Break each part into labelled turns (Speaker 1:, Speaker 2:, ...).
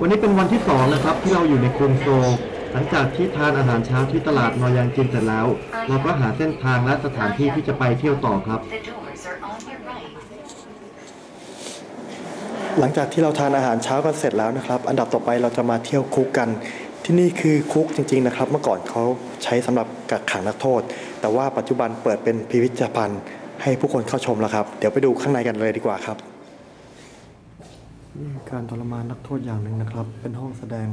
Speaker 1: วันนี้เป็นวันที่สองนะครับ ที่เราอยู่ในกรุงโซลหลังจากที่ทานอาหารเช้าที่ตลาดนอยังจินเสร็จแล้ว เราก็หาเส้นทางและสถานที่ที่จะไปเที่ยวต่อครับ
Speaker 2: หลังจากที่เราทานอาหารเช้ากันเสร็จแล้วนะครับ อันดับต่อไปเราจะมาเที่ยวคุกกัน ที่นี่คือคุกจริง ๆนะครับ เมื่อก่อนเขาใช้สำหรับกักขังนักโทษ แต่ว่าปัจจุบันเปิดเป็นพิพิธภัณฑ์ให้ผู้คนเข้าชมแล้วครับ เดี๋ยวไปดูข้างในกันเลยดีกว่าครับ นี่การทรมานนักโทษอย่างหนึ่งนะครับ เป็นห้องแสดง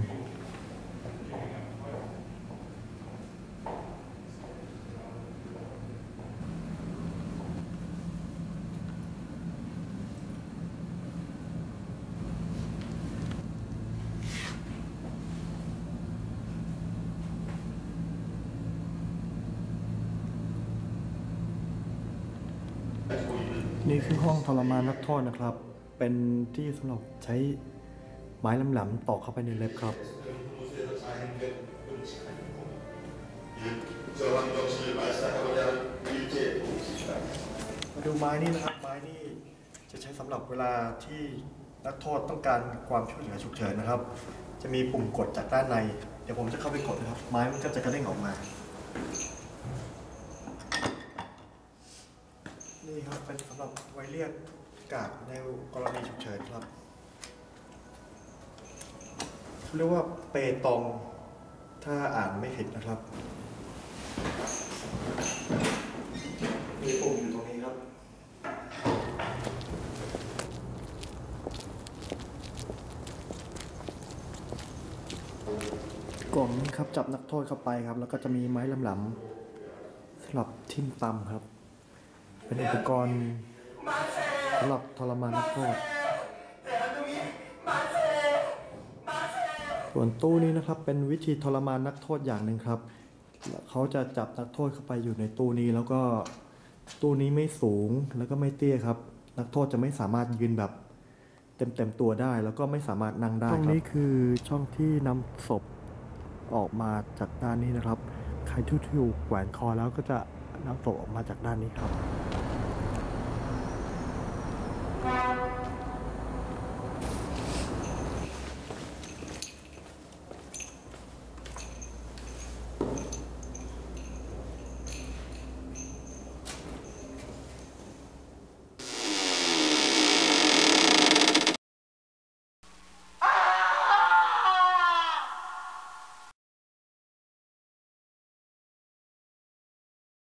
Speaker 2: นี่คือห้องทรมานนักโทษนะครับ เป็นที่สำหรับใช้ไม้แหลมๆตอกเข้าไปในเล็บครับ มาดูไม้นี่นะครับ ไม้นี่จะใช้สำหรับเวลาที่นักโทษต้องการความช่วยเหลือฉุกเฉินนะครับ จะมีปุ่มกดจากด้านใน เดี๋ยวผมจะเข้าไปกดนะครับ ไม้มันก็จะกระเด้งออกมา นี่ครับเป็นสำหรับไว้เรียก กาดในกรณีฉุกเฉินครับเขาเรียกว่าเปตอง ถ้าอ่านไม่ผิดนะครับ มีปุ่มอยู่ตรงนี้ครับ กล่องนี้ครับจับนักโทษเข้าไปครับ แล้วก็จะมีไม้ลำหลำๆสำหรับทิ่มตำครับ เป็นอุปกรณ์ สำหรับทรมานนักโทษส่วนตู้นี้นะครับเป็นวิธีทรมานนักโทษอย่างหนึ่งครับ เขาจะจับนักโทษเข้าไปอยู่ในตู้นี้แล้วก็ตู้นี้ไม่สูงแล้วก็ไม่เตี้ยครับ นักโทษจะไม่สามารถยืนแบบเต็มเต็มตัวได้แล้วก็ไม่สามารถนั่งได้ช่องนี้คือช่องที่นำศพออกมาจากด้านนี้นะครับ ใครที่ถูกแขวนคอแล้วก็จะนำศพออกมาจากด้านนี้ครับ